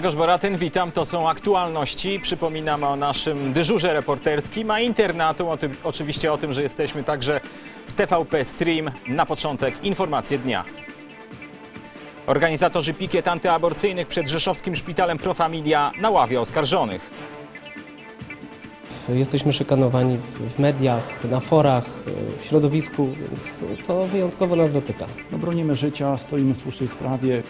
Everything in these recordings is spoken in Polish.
Grzegorz Boratyn, witam. To są aktualności. Przypominam o naszym dyżurze reporterskim, a internatu o tym, oczywiście o tym, że jesteśmy także w TVP Stream. Na początek informacje dnia. Organizatorzy pikiet antyaborcyjnych przed rzeszowskim szpitalem Profamilia na ławie oskarżonych. Jesteśmy szykanowani w- w mediach, na forach, w środowisku, więc to wyjątkowo nas dotyka. No, bronimy życia, stoimy w słusznej sprawie.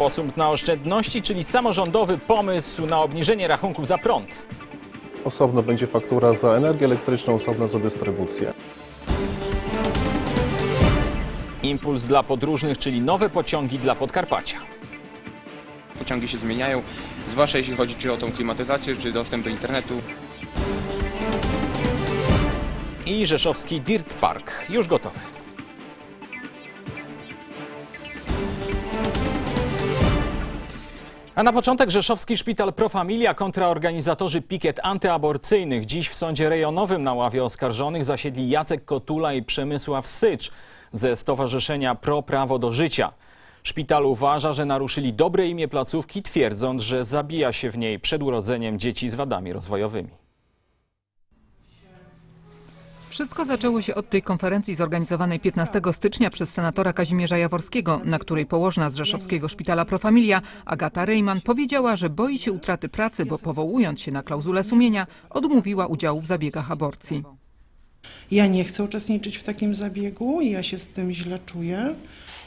Sposób na oszczędności, czyli samorządowy pomysł na obniżenie rachunków za prąd. Osobno będzie faktura za energię elektryczną, osobno za dystrybucję. Impuls dla podróżnych, czyli nowe pociągi dla Podkarpacia. Pociągi się zmieniają, zwłaszcza jeśli chodzi czy o tą klimatyzację, czy dostęp do internetu. I rzeszowski Dirt Park już gotowy. A na początek rzeszowski szpital Profamilia kontra organizatorzy pikiet antyaborcyjnych. Dziś w sądzie rejonowym na ławie oskarżonych zasiedli Jacek Kotula i Przemysław Sycz ze Stowarzyszenia Pro Prawo do Życia. Szpital uważa, że naruszyli dobre imię placówki, twierdząc, że zabija się w niej przed urodzeniem dzieci z wadami rozwojowymi. Wszystko zaczęło się od tej konferencji zorganizowanej 15 stycznia przez senatora Kazimierza Jaworskiego, na której położna z Rzeszowskiego Szpitala Profamilia Agata Rejman powiedziała, że boi się utraty pracy, bo powołując się na klauzulę sumienia, odmówiła udziału w zabiegach aborcji. Ja nie chcę uczestniczyć w takim zabiegu, ja się z tym źle czuję,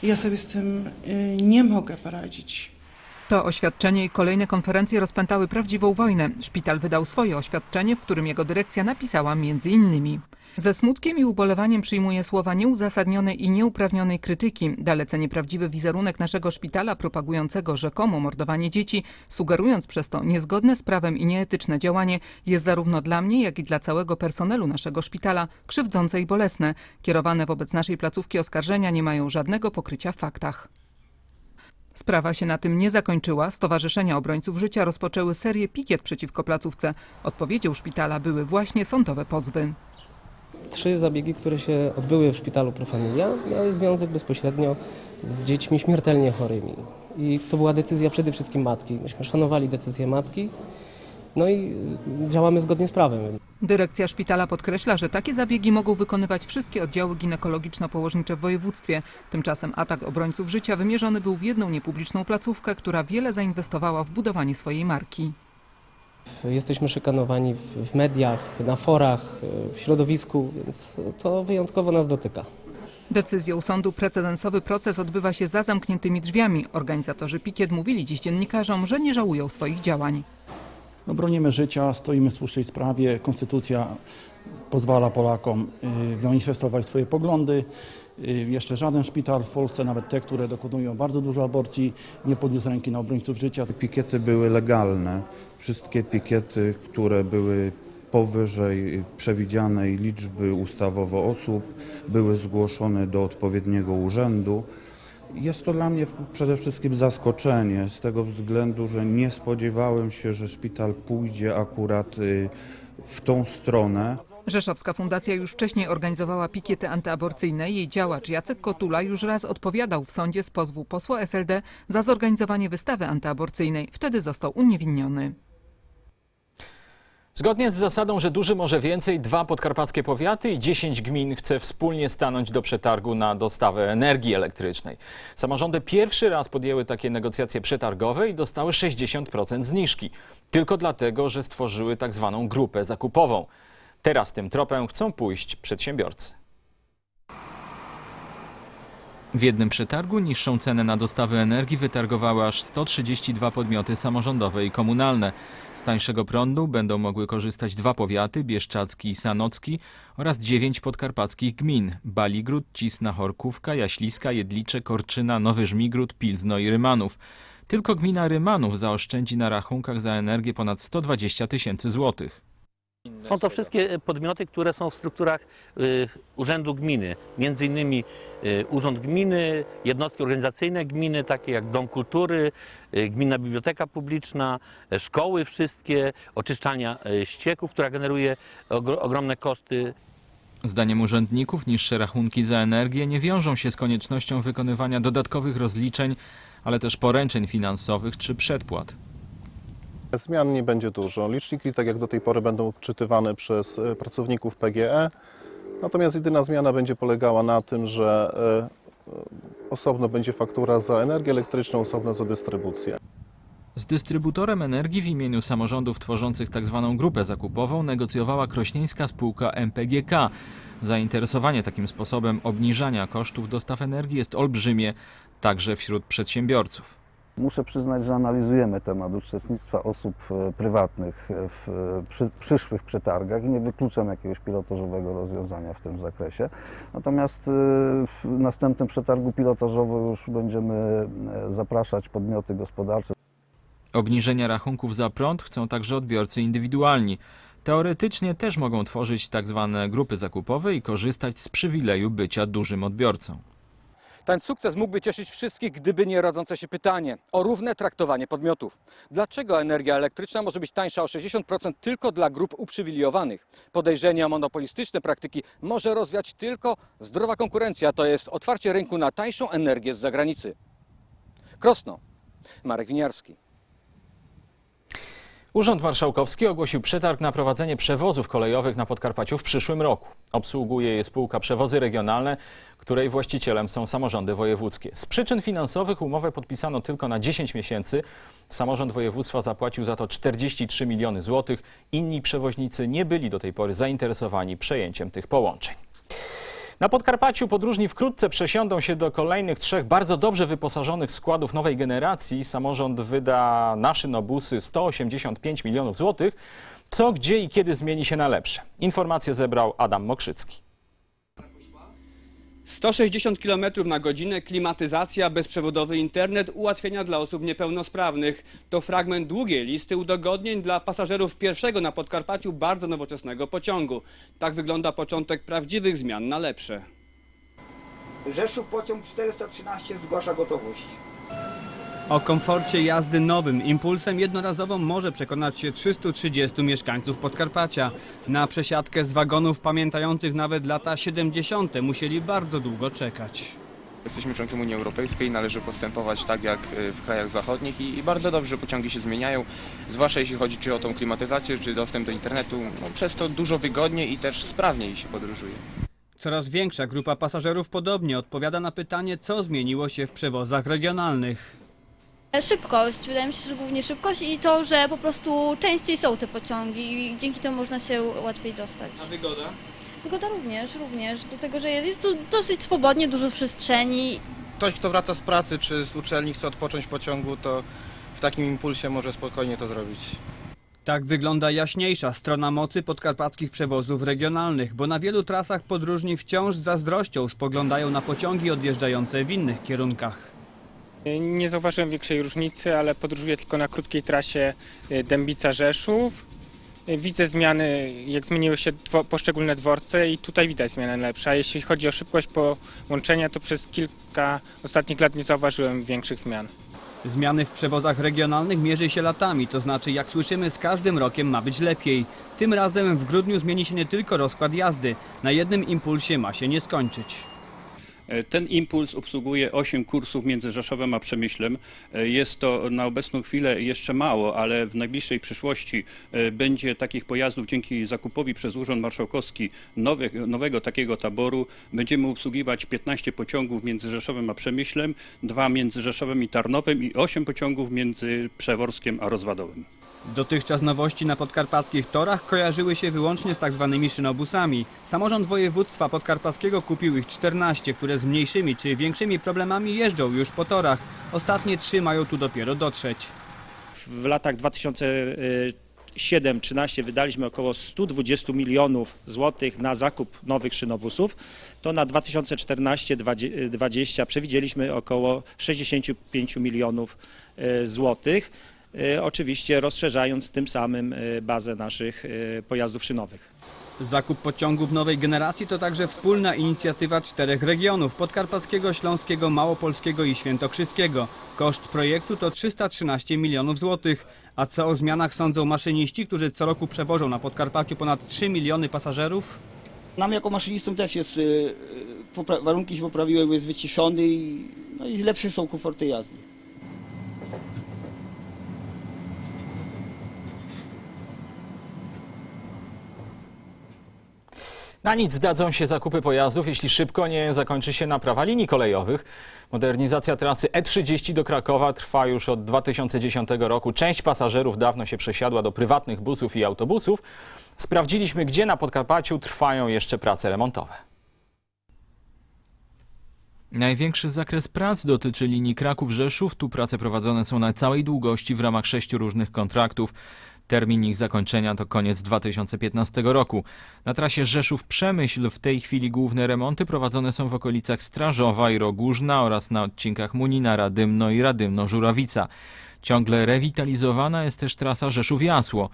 ja sobie z tym y, nie mogę poradzić. To oświadczenie i kolejne konferencje rozpętały prawdziwą wojnę. Szpital wydał swoje oświadczenie, w którym jego dyrekcja napisała między innymi. Ze smutkiem i ubolewaniem przyjmuję słowa nieuzasadnionej i nieuprawnionej krytyki. Dalece nieprawdziwy wizerunek naszego szpitala propagującego rzekomo mordowanie dzieci, sugerując przez to niezgodne z prawem i nieetyczne działanie, jest zarówno dla mnie, jak i dla całego personelu naszego szpitala krzywdzące i bolesne. Kierowane wobec naszej placówki oskarżenia nie mają żadnego pokrycia w faktach. Sprawa się na tym nie zakończyła. Stowarzyszenia Obrońców Życia rozpoczęły serię pikiet przeciwko placówce. Odpowiedzią szpitala były właśnie sądowe pozwy. Trzy zabiegi, które się odbyły w szpitalu Profamilia, miały związek bezpośrednio z dziećmi śmiertelnie chorymi. I to była decyzja przede wszystkim matki. Myśmy szanowali decyzję matki, no i y, działamy zgodnie z prawem. Dyrekcja szpitala podkreśla, że takie zabiegi mogą wykonywać wszystkie oddziały ginekologiczno-położnicze w województwie. Tymczasem atak obrońców życia wymierzony był w jedną niepubliczną placówkę, która wiele zainwestowała w budowanie swojej marki. Jesteśmy szykanowani w- mediach, na forach, w środowisku, więc to wyjątkowo nas dotyka. Decyzją sądu precedensowy proces odbywa się za zamkniętymi drzwiami. Organizatorzy pikiet mówili dziś dziennikarzom, że nie żałują swoich działań. No, bronimy życia, stoimy w słusznej sprawie. Konstytucja pozwala Polakom y, manifestować swoje poglądy. Y, Jeszcze żaden szpital w Polsce, nawet te, które dokonują bardzo dużo aborcji, nie podniósł ręki na obrońców życia. Pikiety były legalne. Wszystkie pikiety, które były powyżej przewidzianej liczby ustawowo osób, były zgłoszone do odpowiedniego urzędu. Jest to dla mnie przede wszystkim zaskoczenie z tego względu, że nie spodziewałem się, że szpital pójdzie akurat y, w tą stronę. Rzeszowska Fundacja już wcześniej organizowała pikiety antyaborcyjne. Jej działacz Jacek Kotula już raz odpowiadał w sądzie z pozwu posła SLD za zorganizowanie wystawy antyaborcyjnej. Wtedy został uniewinniony. Zgodnie z zasadą, że duży może więcej, dwa podkarpackie powiaty i 10 gmin chce wspólnie stanąć do przetargu na dostawę energii elektrycznej. Samorządy pierwszy raz podjęły takie negocjacje przetargowe i dostały 60% zniżki. Tylko dlatego, że stworzyły tak zwaną grupę zakupową. Teraz tym tropem chcą pójść przedsiębiorcy. W jednym przetargu niższą cenę na dostawy energii wytargowały aż 132 podmioty samorządowe i komunalne. Z tańszego prądu będą mogły korzystać dwa powiaty, Bieszczacki i Sanocki oraz dziewięć podkarpackich gmin – Baligród, Cisna, Chorkówka, Jaśliska, Jedlicze, Korczyna, Nowy Żmigród, Pilzno i Rymanów. Tylko gmina Rymanów zaoszczędzi na rachunkach za energię ponad 120 tysięcy złotych. Są to wszystkie podmioty, które są w strukturach y, Urzędu Gminy, między innymi y, Urząd Gminy, jednostki organizacyjne gminy, takie jak Dom Kultury, y, Gminna Biblioteka Publiczna, y, szkoły wszystkie, oczyszczalnia y, ścieków, która generuje ogro, ogromne koszty. Zdaniem urzędników niższe rachunki za energię nie wiążą się z koniecznością wykonywania dodatkowych rozliczeń, ale też poręczeń finansowych czy przedpłat. Zmian nie będzie dużo. Liczniki, tak jak do tej pory, będą odczytywane przez e, pracowników PGE. Natomiast jedyna zmiana będzie polegała na tym, że e, e, osobno będzie faktura za energię elektryczną, osobno za dystrybucję. Z dystrybutorem energii w imieniu samorządów tworzących tzw. grupę zakupową negocjowała krośnieńska spółka MPGK. Zainteresowanie takim sposobem obniżania kosztów dostaw energii jest olbrzymie, także wśród przedsiębiorców. Muszę przyznać, że analizujemy temat uczestnictwa osób e, prywatnych w e, przy, przyszłych przetargach i nie wykluczam jakiegoś pilotażowego rozwiązania w tym zakresie. Natomiast e, w następnym przetargu pilotażowo już będziemy e, zapraszać podmioty gospodarcze. Obniżenia rachunków za prąd chcą także odbiorcy indywidualni. Teoretycznie też mogą tworzyć tzw. grupy zakupowe i korzystać z przywileju bycia dużym odbiorcą. Ten sukces mógłby cieszyć wszystkich, gdyby nie rodzące się pytanie o równe traktowanie podmiotów. Dlaczego energia elektryczna może być tańsza o 60% tylko dla grup uprzywilejowanych? Podejrzenie o monopolistyczne praktyki może rozwiać tylko zdrowa konkurencja, to jest otwarcie rynku na tańszą energię z zagranicy. Krosno. Marek Winiarski. Urząd Marszałkowski ogłosił przetarg na prowadzenie przewozów kolejowych na Podkarpaciu w przyszłym roku. Obsługuje je spółka Przewozy Regionalne, której właścicielem są samorządy wojewódzkie. Z przyczyn finansowych umowę podpisano tylko na 10 miesięcy. Samorząd województwa zapłacił za to 43 miliony złotych. Inni przewoźnicy nie byli do tej pory zainteresowani przejęciem tych połączeń. Na Podkarpaciu podróżni wkrótce przesiądą się do kolejnych trzech bardzo dobrze wyposażonych składów nowej generacji. Samorząd wyda na szynobusy 185 milionów złotych. Co, gdzie i kiedy zmieni się na lepsze? Informacje zebrał Adam Mokrzycki. 160 km na godzinę, klimatyzacja, bezprzewodowy internet, ułatwienia dla osób niepełnosprawnych. To fragment długiej listy udogodnień dla pasażerów pierwszego na Podkarpaciu bardzo nowoczesnego pociągu. Tak wygląda początek prawdziwych zmian na lepsze. Rzeszów pociąg 413 zgłasza gotowość. O komforcie jazdy nowym impulsem jednorazową może przekonać się 330 mieszkańców Podkarpacia. Na przesiadkę z wagonów pamiętających nawet lata 70. musieli bardzo długo czekać. Jesteśmy członkiem Unii Europejskiej, należy postępować tak jak y, w krajach zachodnich i, i bardzo dobrze pociągi się zmieniają, zwłaszcza jeśli chodzi czy o tą klimatyzację, czy dostęp do internetu. No, przez to dużo wygodniej i też sprawniej się podróżuje. Coraz większa grupa pasażerów podobnie odpowiada na pytanie, co zmieniło się w przewozach regionalnych. Szybkość, wydaje mi się, że głównie szybkość i to, że po prostu częściej są te pociągi i dzięki temu można się łatwiej dostać. A wygoda? Wygoda również, również, do tego, że jest tu dosyć swobodnie, dużo przestrzeni. Ktoś, kto wraca z pracy czy z uczelni, chce odpocząć w pociągu, to w takim impulsie może spokojnie to zrobić. Tak wygląda jaśniejsza strona mocy podkarpackich przewozów regionalnych, bo na wielu trasach podróżni wciąż z zazdrością spoglądają na pociągi odjeżdżające w innych kierunkach. Nie zauważyłem większej różnicy, ale podróżuję tylko na krótkiej trasie y, Dębica-Rzeszów. Y, Widzę zmiany, jak zmieniły się dwo, poszczególne dworce i tutaj widać zmianę lepsze. A jeśli chodzi o szybkość połączenia, to przez kilka ostatnich lat nie zauważyłem większych zmian. Zmiany w przewozach regionalnych mierzy się latami, to znaczy jak słyszymy z każdym rokiem ma być lepiej. Tym razem w grudniu zmieni się nie tylko rozkład jazdy, na jednym impulsie ma się nie skończyć. Ten impuls obsługuje 8 kursów między Rzeszowem a Przemyślem. Jest to na obecną chwilę jeszcze mało, ale w najbliższej przyszłości e, będzie takich pojazdów dzięki zakupowi przez Urząd Marszałkowski nowych, nowego takiego taboru. Będziemy obsługiwać 15 pociągów między Rzeszowem a Przemyślem, dwa między Rzeszowem i Tarnowem i 8 pociągów między Przeworskiem a Rozwadowem. Dotychczas nowości na podkarpackich torach kojarzyły się wyłącznie z tak zwanymi szynobusami. Samorząd województwa podkarpackiego kupił ich 14, które z mniejszymi czy większymi problemami jeżdżą już po torach. Ostatnie trzy mają tu dopiero dotrzeć. W latach 2007-2013 wydaliśmy około 120 milionów złotych na zakup nowych szynobusów. To na 2014-2020 przewidzieliśmy około 65 milionów e, złotych. E, Oczywiście rozszerzając tym samym e, bazę naszych e, pojazdów szynowych. Zakup pociągów nowej generacji to także wspólna inicjatywa czterech regionów podkarpackiego, śląskiego, małopolskiego i świętokrzyskiego. Koszt projektu to 313 milionów złotych. A co o zmianach sądzą maszyniści, którzy co roku przewożą na Podkarpaciu ponad 3 miliony pasażerów? Nam jako maszynistom też jest, warunki się poprawiły, bo jest wyciszony i, no i lepsze są komforty jazdy. Na nic zdadzą się zakupy pojazdów, jeśli szybko nie zakończy się naprawa linii kolejowych. Modernizacja trasy E30 do Krakowa trwa już od 2010 roku. Część pasażerów dawno się przesiadła do prywatnych busów i autobusów. Sprawdziliśmy, gdzie na Podkarpaciu trwają jeszcze prace remontowe. Największy zakres prac dotyczy linii Kraków-Rzeszów. Tu prace prowadzone są na całej długości w ramach sześciu różnych kontraktów. Termin ich zakończenia to koniec 2015 roku. Na trasie Rzeszów-Przemyśl w tej chwili główne remonty prowadzone są w okolicach Strażowa i Rogóżna oraz na odcinkach Munina, Radymno i Radymno-Żurawica. Ciągle rewitalizowana jest też trasa Rzeszów-Jasło.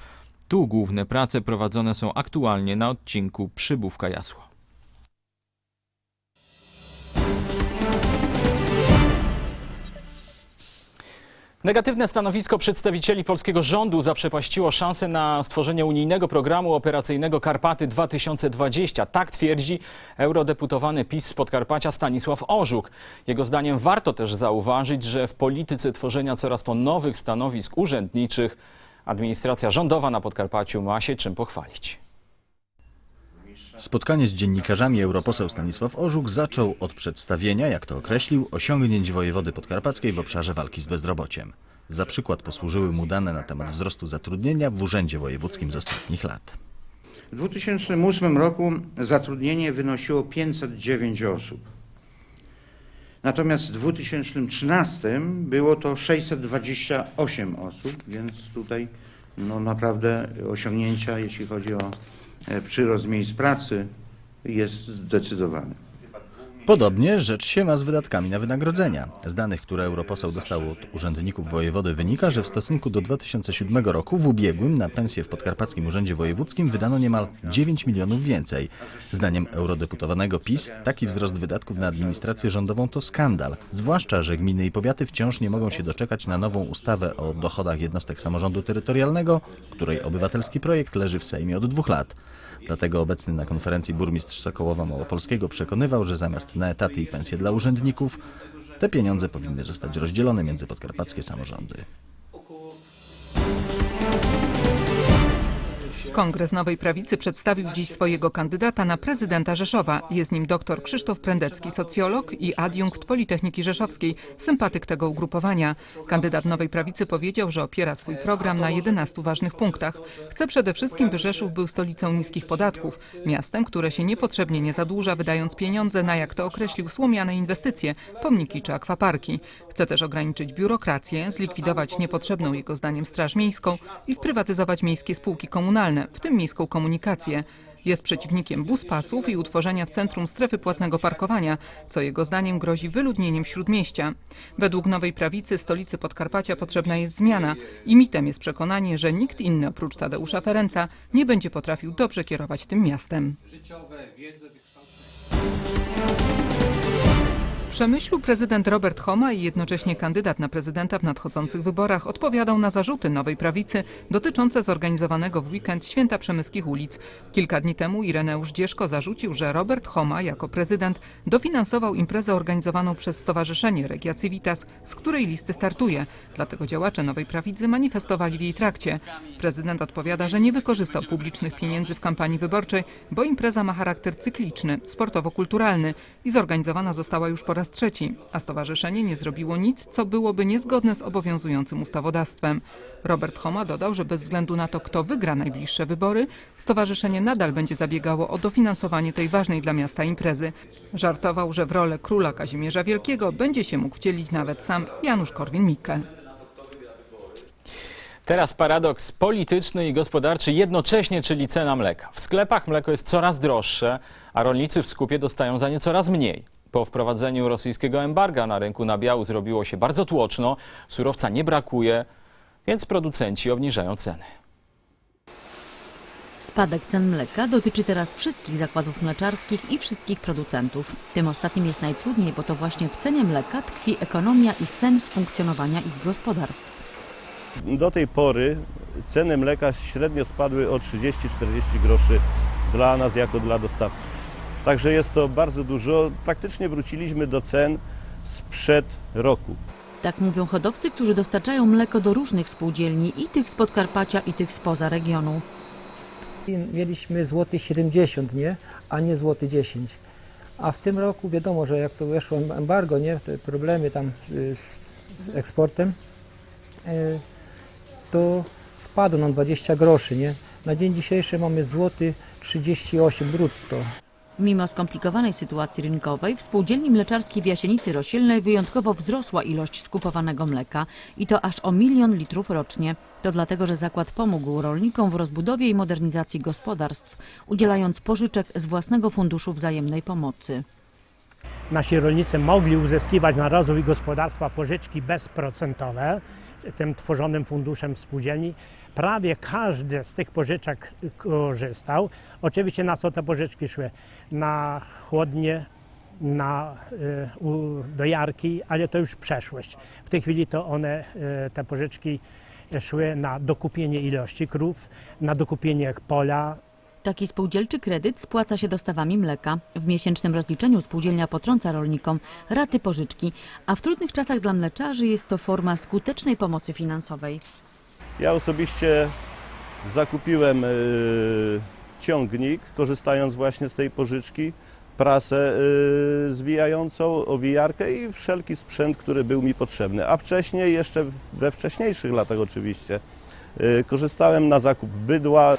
Tu główne prace prowadzone są aktualnie na odcinku Przybówka-Jasło. Negatywne stanowisko przedstawicieli polskiego rządu zaprzepaściło szansę na stworzenie unijnego programu operacyjnego Karpaty 2020. Tak twierdzi eurodeputowany PiS z Podkarpacia Stanisław Orzuk. Jego zdaniem warto też zauważyć, że w polityce tworzenia coraz to nowych stanowisk urzędniczych administracja rządowa na Podkarpaciu ma się czym pochwalić. Spotkanie z dziennikarzami europoseł Stanisław Orzuk zaczął od przedstawienia, jak to określił, osiągnięć wojewody podkarpackiej w obszarze walki z bezrobociem. Za przykład posłużyły mu dane na temat wzrostu zatrudnienia w Urzędzie Wojewódzkim z ostatnich lat. W 2008 roku zatrudnienie wynosiło 509 osób. Natomiast w 2013 było to 628 osób, więc tutaj no naprawdę osiągnięcia, jeśli chodzi o przyrost miejsc pracy, jest zdecydowany. Podobnie rzecz się ma z wydatkami na wynagrodzenia. Z danych, które europoseł dostał od urzędników wojewody wynika, że w stosunku do 2007 roku w ubiegłym na pensję w Podkarpackim Urzędzie Wojewódzkim wydano niemal 9 milionów więcej. Zdaniem eurodeputowanego PiS taki wzrost wydatków na administrację rządową to skandal, zwłaszcza, że gminy i powiaty wciąż nie mogą się doczekać na nową ustawę o dochodach jednostek samorządu terytorialnego, której obywatelski projekt leży w Sejmie od dwóch lat. Dlatego obecny na konferencji burmistrz Sokołowa Małopolskiego przekonywał, że zamiast na etaty i pensje dla urzędników, te pieniądze powinny zostać rozdzielone między podkarpackie samorządy. Kongres Nowej Prawicy przedstawił dziś swojego kandydata na prezydenta Rzeszowa. Jest nim dr Krzysztof Prędecki, socjolog i adiunkt Politechniki Rzeszowskiej, sympatyk tego ugrupowania. Kandydat Nowej Prawicy powiedział, że opiera swój program na 11 ważnych punktach. Chce przede wszystkim, by Rzeszów był stolicą niskich podatków, miastem, które się niepotrzebnie nie zadłuża, wydając pieniądze na, jak to określił, słomiane inwestycje, pomniki czy akwaparki. Chce też ograniczyć biurokrację, zlikwidować niepotrzebną jego zdaniem Straż Miejską i sprywatyzować miejskie spółki komunalne, w tym miejską komunikację. Jest przeciwnikiem buspasów i utworzenia w centrum strefy płatnego parkowania, co jego zdaniem grozi wyludnieniem śródmieścia. Według Nowej Prawicy stolicy Podkarpacia potrzebna jest zmiana i mitem jest przekonanie, że nikt inny oprócz Tadeusza Ferenca nie będzie potrafił dobrze kierować tym miastem. W Przemyślu prezydent Robert Homa i jednocześnie kandydat na prezydenta w nadchodzących wyborach odpowiadał na zarzuty Nowej Prawicy dotyczące zorganizowanego w weekend Święta Przemyskich Ulic. Kilka dni temu Ireneusz Dzieszko zarzucił, że Robert Homa jako prezydent dofinansował imprezę organizowaną przez Stowarzyszenie Regia Civitas, z której listy startuje. Dlatego działacze Nowej Prawicy manifestowali w jej trakcie. Prezydent odpowiada, że nie wykorzystał publicznych pieniędzy w kampanii wyborczej, bo impreza ma charakter cykliczny, sportowo-kulturalny i zorganizowana została już po raz trzeci, a stowarzyszenie nie zrobiło nic, co byłoby niezgodne z obowiązującym ustawodawstwem. Robert Homa dodał, że bez względu na to, kto wygra najbliższe wybory, stowarzyszenie nadal będzie zabiegało o dofinansowanie tej ważnej dla miasta imprezy. Żartował, że w rolę króla Kazimierza Wielkiego będzie się mógł wcielić nawet sam Janusz Korwin-Mikke. Teraz paradoks polityczny i gospodarczy jednocześnie, czyli cena mleka. W sklepach mleko jest coraz droższe, a rolnicy w skupie dostają za nie coraz mniej. Po wprowadzeniu rosyjskiego embarga na rynku nabiału zrobiło się bardzo tłoczno, surowca nie brakuje, więc producenci obniżają ceny. Spadek cen mleka dotyczy teraz wszystkich zakładów mleczarskich i wszystkich producentów. Tym ostatnim jest najtrudniej, bo to właśnie w cenie mleka tkwi ekonomia i sens funkcjonowania ich gospodarstw. Do tej pory ceny mleka średnio spadły o 30-40 groszy dla nas jako dla dostawców. Także jest to bardzo dużo. Praktycznie wróciliśmy do cen sprzed roku. Tak mówią hodowcy, którzy dostarczają mleko do różnych spółdzielni, i tych z Podkarpacia, i tych spoza regionu. I Mieliśmy złoty 70, nie? A nie złoty 10. A w tym roku wiadomo, że jak to weszło embargo, nie? Te problemy tam y, z, z eksportem, y, to spadło nam 20 groszy, nie? Na dzień dzisiejszy mamy złoty 38 brutto. Mimo skomplikowanej sytuacji rynkowej, w spółdzielni mleczarskiej w Jasienicy Rosielnej wyjątkowo wzrosła ilość skupowanego mleka i to aż o milion litrów rocznie. To dlatego, że zakład pomógł rolnikom w rozbudowie i modernizacji gospodarstw, udzielając pożyczek z własnego funduszu wzajemnej pomocy. Nasi rolnicy mogli uzyskiwać na rozwój gospodarstwa pożyczki bezprocentowe tym tworzonym funduszem spółdzielni. Prawie każdy z tych pożyczek korzystał. Oczywiście na co te pożyczki szły? Na chłodnie, na u- dojarki, ale to już przeszłość. W tej chwili to one, y, te pożyczki szły na dokupienie ilości krów, na dokupienie pola, Taki spółdzielczy kredyt spłaca się dostawami mleka. W miesięcznym rozliczeniu spółdzielnia potrąca rolnikom raty pożyczki, a w trudnych czasach dla mleczarzy jest to forma skutecznej pomocy finansowej. Ja osobiście zakupiłem y, ciągnik, korzystając właśnie z tej pożyczki, prasę y, zwijającą, owijarkę i wszelki sprzęt, który był mi potrzebny. A wcześniej, jeszcze we wcześniejszych latach oczywiście, y, korzystałem na zakup bydła,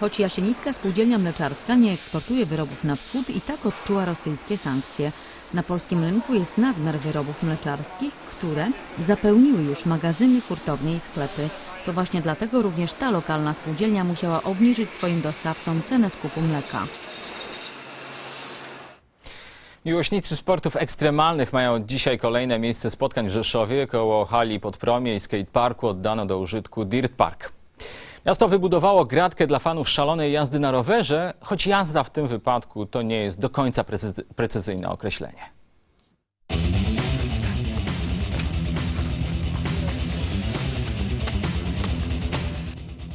Choć Jasienicka Spółdzielnia Mleczarska nie eksportuje wyrobów na wschód i tak odczuła rosyjskie sankcje. Na polskim rynku jest nadmiar wyrobów mleczarskich, które zapełniły już magazyny, hurtownie i sklepy. To właśnie dlatego również ta lokalna spółdzielnia musiała obniżyć swoim dostawcom cenę skupu mleka. Miłośnicy sportów ekstremalnych mają dzisiaj kolejne miejsce spotkań w Rzeszowie. Koło hali Podpromie i skateparku oddano do użytku Dirt Park. Miasto wybudowało gratkę dla fanów szalonej jazdy na rowerze, choć jazda w tym wypadku to nie jest do końca precyzy- precyzyjne określenie.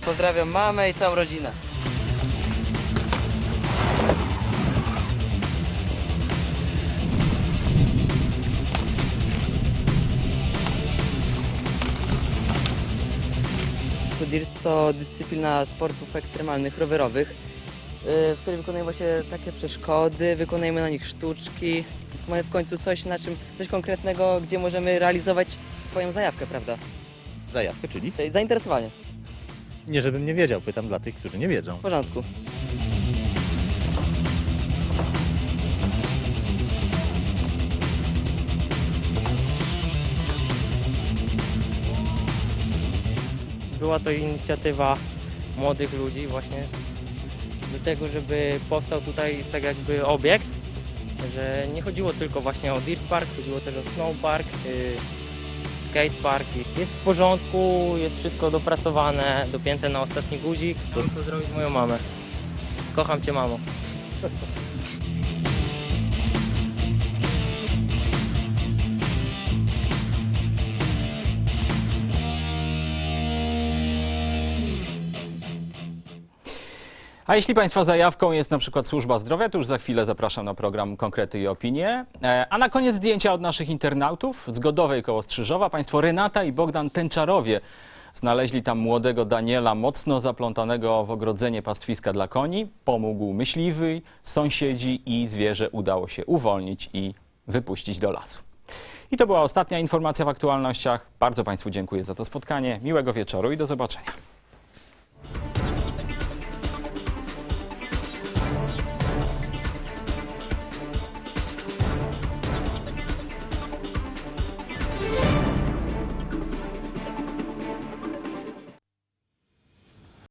Pozdrawiam mamę i całą rodzinę. Dirt to dyscyplina sportów ekstremalnych, rowerowych, y, w której wykonujemy właśnie takie przeszkody, wykonujemy na nich sztuczki. Mamy w końcu coś na czym, coś konkretnego, gdzie możemy realizować swoją zajawkę, prawda? Zajawkę, czyli? Zainteresowanie. Nie żebym nie wiedział, pytam dla tych, którzy nie wiedzą. W porządku. Była to inicjatywa młodych ludzi właśnie do tego, żeby powstał tutaj tak jakby obiekt, że nie chodziło tylko właśnie o dirt park, chodziło też o snow park, y, skate park. Jest w porządku, jest wszystko dopracowane, dopięte na ostatni guzik. Chcę pozdrowić moją mamę. Kocham Cię mamo. A jeśli Państwa zajawką jest na przykład służba zdrowia, to już za chwilę zapraszam na program Konkrety i Opinie. E, A na koniec zdjęcia od naszych internautów z Godowej koło Strzyżowa. Państwo Renata i Bogdan Tęczarowie znaleźli tam młodego Daniela, mocno zaplątanego w ogrodzenie pastwiska dla koni. Pomógł myśliwy, sąsiedzi i zwierzę udało się uwolnić i wypuścić do lasu. I to była ostatnia informacja w aktualnościach. Bardzo Państwu dziękuję za to spotkanie. Miłego wieczoru i do zobaczenia.